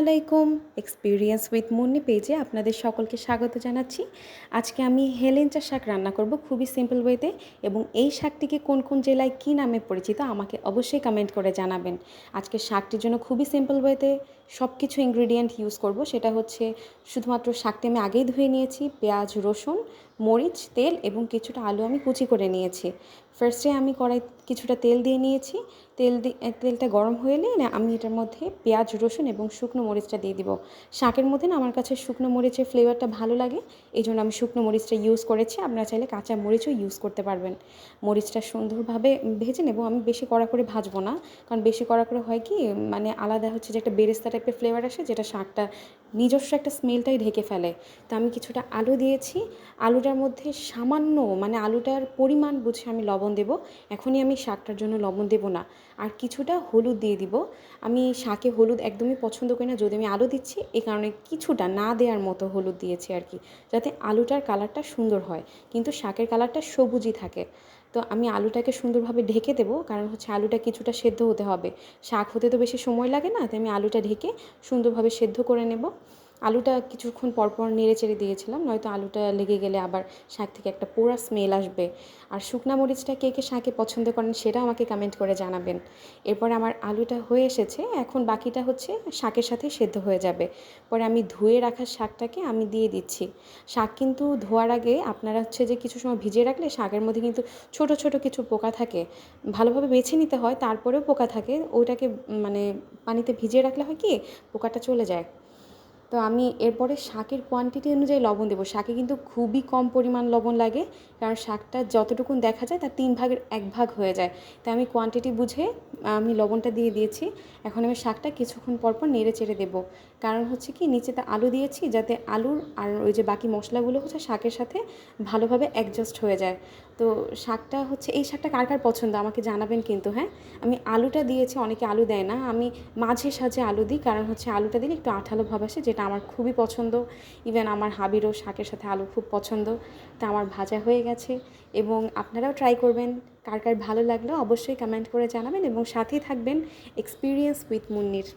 আলাইকুম। Experience with Munni পেজে আপনাদের সকলকে স্বাগত জানাচ্ছি। আজকে আমি হেলেঞ্চা শাক রান্না করব খুবই সিম্পল ওয়েতে এবং এই শাকটিকে কোন কোন জেলায় কী নামে পরিচিত আমাকে অবশ্যই কমেন্ট করে জানাবেন। আজকে শাকটির জন্য খুবই সিম্পল ওয়েতে সব কিছু ইনগ্রিডিয়েন্ট ইউজ করব। সেটা হচ্ছে শুধুমাত্র শাকটি আমি আগেই ধুয়ে নিয়েছি, পেঁয়াজ, রসুন মরিচ, তেল এবং কিছুটা আলু আমি কুচি করে নিয়েছি। ফার্স্টে আমি কড়াই কিছুটা তেল দিয়ে নিয়েছি। তেল দিয়ে তেলটা গরম হয়ে এলে না আমি এটার মধ্যে পেঁয়াজ, রসুন এবং শুকনো মরিচটা দিয়ে দিব। শাকের মধ্যে না আমার কাছে শুকনো মরিচের ফ্লেভারটা ভালো লাগে এই জন্য আমি শুকনো মরিচটা ইউজ করেছি। আপনারা চাইলে কাঁচা মরিচও ইউজ করতে পারবেন। মরিচটা সুন্দরভাবে ভেজে নেব। আমি বেশি কড়া করে ভাজবো না, কারণ বেশি কড়া করে হয় কি মানে আলাদা হচ্ছে যে একটা বেরেস্তা টাইপের ফ্লেভার আসে, যেটা শাকটা নিজস্ব একটা স্মেলটাই ঢেকে ফেলে। তো আমি কিছুটা আলু দিয়েছি। আলুটার মধ্যে সামান্য মানে আলুটার পরিমাণ বুঝে আমি লবণ দেব। এখনই আমি শাকটার জন্য লবণ দেব না। আর কিছুটা হলুদ দিয়ে দিব। আমি শাকে হলুদ একদমই পছন্দ করি না। যদি আমি আলু দিচ্ছি এই কারণে কিছুটা না দেওয়ার মতো হলুদ দিয়েছি আর কি, যাতে আলুটার কালারটা সুন্দর হয়। কিন্তু শাকের কালারটা সবুজই থাকে। তো আমি আলুটাকে সুন্দরভাবে ঢেকে দেবো, কারণ হচ্ছে আলুটা কিছুটা সেদ্ধ হতে হবে। শাক হতে তো বেশি সময় লাগে না, তাই আমি আলুটা ঢেকে সুন্দরভাবে সেদ্ধ করে নেব। আলুটা কিছুক্ষণ পরপর নেড়ে চেড়ে দিয়েছিলাম, নয়তো আলুটা লেগে গেলে আবার শাক থেকে একটা পোড়া স্মেল আসবে। আর শুকনা মরিচটা কে কে শাকে পছন্দ করেন সেটা আমাকে কমেন্ট করে জানাবেন। এরপর আমার আলুটা হয়ে এসেছে, এখন বাকিটা হচ্ছে শাকের সাথে সেদ্ধ হয়ে যাবে। পরে আমি ধুয়ে রাখা শাকটাকে আমি দিয়ে দিচ্ছি। শাক কিন্তু ধোয়ার আগে আপনারা হচ্ছে যে কিছু সময় ভিজিয়ে রাখলে শাকের মধ্যে কিন্তু ছোট ছোট কিছু পোকা থাকে। ভালোভাবে বেছে নিতে হয়, তারপরেও পোকা থাকে। ওইটাকে মানে পানিতে ভিজিয়ে রাখলে হয় কি, পোকাটা চলে যায়। তো আমি এরপরে শাকের কোয়ান্টিটি অনুযায়ী লবণ দেবো। শাকে কিন্তু খুবই কম পরিমাণ লবণ লাগে, কারণ শাকটা যতটুকুন দেখা যায় তার তিন ভাগের এক ভাগ হয়ে যায়। তাই আমি কোয়ান্টিটি বুঝে আমি লবণটা দিয়ে দিয়েছি। এখন আমি শাকটা কিছুক্ষণ পরপর নেড়ে চেড়ে দেবো। কারণ হচ্ছে কি নিচেতে আলু দিয়েছি, যাতে আলুর আর ওই যে বাকি মশলাগুলো হচ্ছে শাকের সাথে ভালোভাবে অ্যাডজাস্ট হয়ে যায়। তো শাকটা হচ্ছে, এই শাকটা কার কার পছন্দ? আমাকে জানাবেন কিন্তু হ্যাঁ? আমি আলুটা দিয়েছি, অনেকে আলু দেয় না। আমি মাঝে সাঝে আলু দিই, কারণ হচ্ছে আলুটা দিলে একটু আঠালো ভাব আসে, যেটা আমার খুবই পছন্দ। ইভেন আমার হাবিরও শাকের সাথে আলু খুব পছন্দ। তা আমার ভাজা হয়ে গেছে এবং আপনারাও ট্রাই করবেন। কার কার ভালো লাগল অবশ্যই কমেন্ট করে জানাবেন এবং সাথেই থাকবেন এক্সপিরিয়েন্স উইথ মুন্নির